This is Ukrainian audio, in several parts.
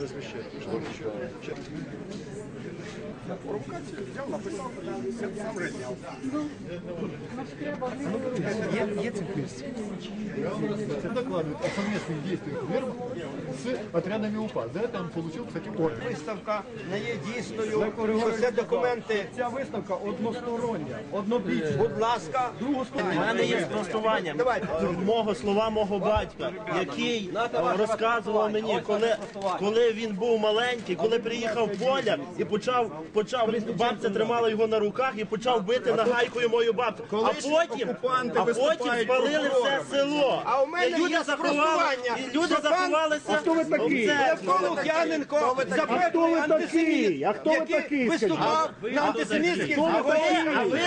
размещать. Что еще? Провокацію взяв, написав, сам прийняв. Е- Едем вместе. Докладывает о совместных действиях верб с отрядами УПА. За это он получил, кстати, орден. Виставка не є дійсною, що це документи. Ця виставка одностороння, однобічна. Будь ласка, У мене є спростування Давайте. мого слова мого батька, який розказував мені, коли, коли він був маленький, коли приїхав в поля і почав, почав бабця тримала його на руках і почав бити нагайкою мою бабцю. А потім, а потім спалили все село. А у мене люди є заховали, і люди заховалися. А хто ви церкві. Левко Лук'яненко хто ви такі? А хто ви такі, який виступав на антисемітських А ви, а ви,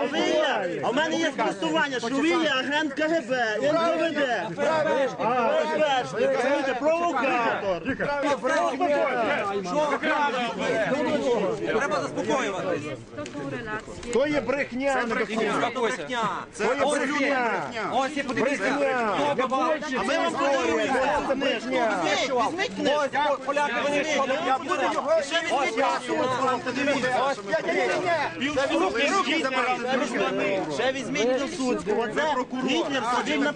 а ви є, а в мене є спростування, що ви є агент КГБ, НКВД. Треба заспокоювати. То є брехня, не Брехня. Це є брехня. Ось і подивіться. А ми вам подаруємо Візьміть книжку. Ось поляки винищували. Я буду його. Ще візьміть касу. Ще візьміть Пілсудську. Оце Гітлер сидить на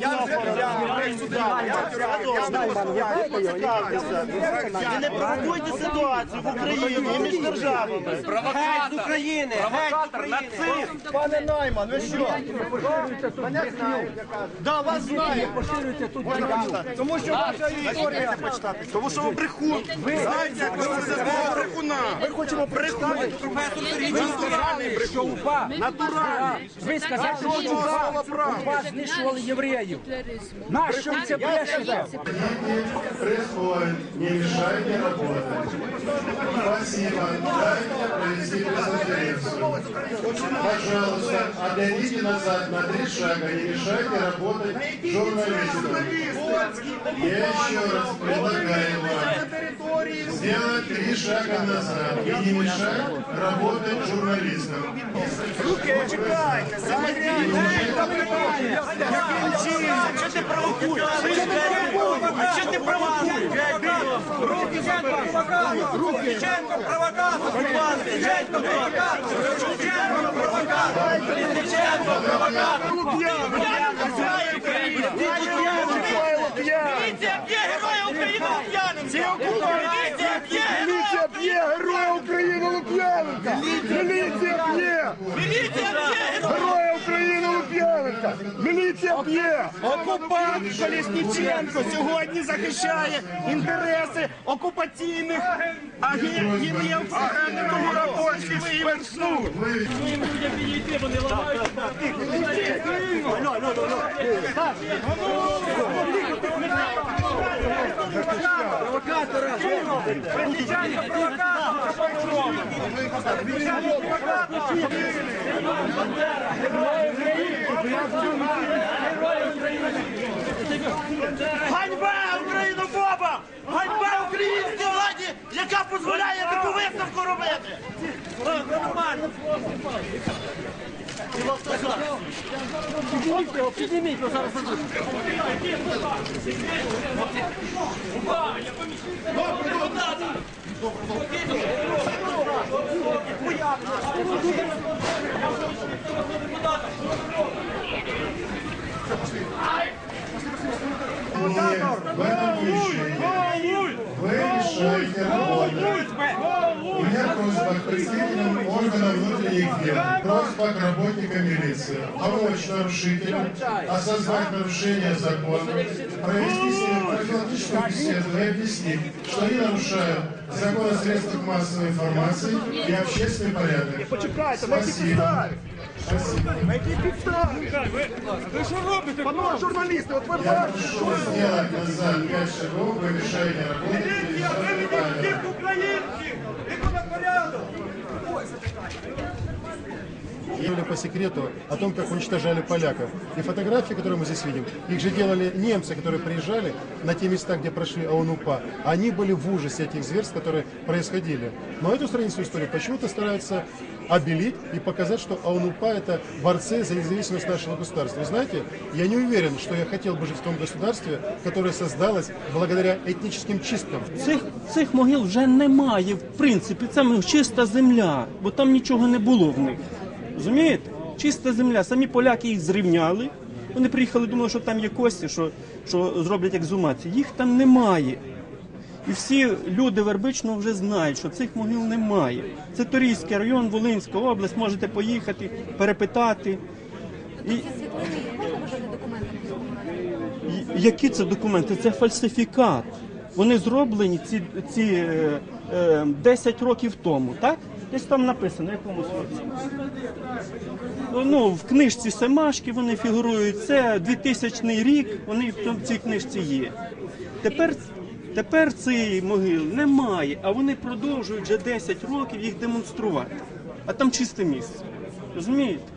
І не провокуйте ситуацію в Україні і між державами. Геть з України. Геть з України. Пане Найман, ви що? Мене знають. Да, вас знають. Тому що ваша історія. Тому що ви брехун. Знаєте, як ви це. Ми хочемо сказав, що УПА натуральний. Ви сказали, що УПА, УПА знищували євреїв. Нащо це брешете? происходит, не мешайте работать. Спасибо. Дайте провести пресс-конференцию. Пожалуйста, отойдите назад на три шага, не мешайте работать журналистам. Я еще раз предлагаю вам сделать три шага назад и не мешать работать журналистам. Чекайте, Що ти провокуєш? Що ти провокуєш? Лукіченко провокатор. Лукіченко провокатор. Лукіченко провокатор. Лукіченко провокатор. Міліція б'є героя України Лук'яненка! Міліція б'є Міліція б'є героя України Лук'яненка! Міліція б'є! Міліція б'є героя! України Лук'яненка! Міліція б'є! Окупант Колісніченко сьогодні захищає інтереси окупаційних агентів Гуропольських спецслужб. Ганьба Українобобам! Ганьба українській владі, яка дозволяє таку виставку робити! Нормально! Нет, в этом решении вы решаете работать. У меня просьба к представителям органов внутренних дел, просьба к работникам милиции помочь нарушителям осознать нарушение закона, провести с ними профилактическую беседу и объяснить, что они нарушают закон о средствах массовой информации и общественный порядок. Почекайте, на якій Спасибо. підставі? Спасибо. На якій підставі? Ви що робите? Панове журналісти, от ви Я бачите, прошу сделать назад пять шагов, вы мешаете работать. українців! Іду на порядок! Делали по секрету о том, как уничтожали поляков. И фотографии, которые мы здесь видим, их же делали немцы, которые приезжали на те места, где прошли ОУН-УПА. Они были в ужасе этих зверств, которые происходили. Но эту страницу истории почему-то стараются обелить и показать, что ОУН-УПА это борцы за независимость нашего государства. Вы знаете, я не уверен, что я хотел бы жить в том государстве, которое создалось благодаря этническим чисткам. Цих, цих могил вже немає, в принципі, це ну, чиста земля, бо там нічого не було в них. Розумієте? Чиста земля. Самі поляки їх зрівняли. Вони приїхали, думали, що там є кості, що, що зроблять екзумацію. Їх там немає. І всі люди Вербичного вже знають, що цих могил немає. Це Торійський район, Волинська область, можете поїхати, перепитати. І, Які це документи? Це фальсифікат. Вони зроблені ці, ці е, е, 10 років тому, так? Десь там написано, в якомусь році. Ну, в книжці Семашки вони фігурують. Це 2000 рік, вони в цій книжці є. Тепер, тепер цієї могили немає, а вони продовжують вже 10 років їх демонструвати. А там чисте місце. Розумієте?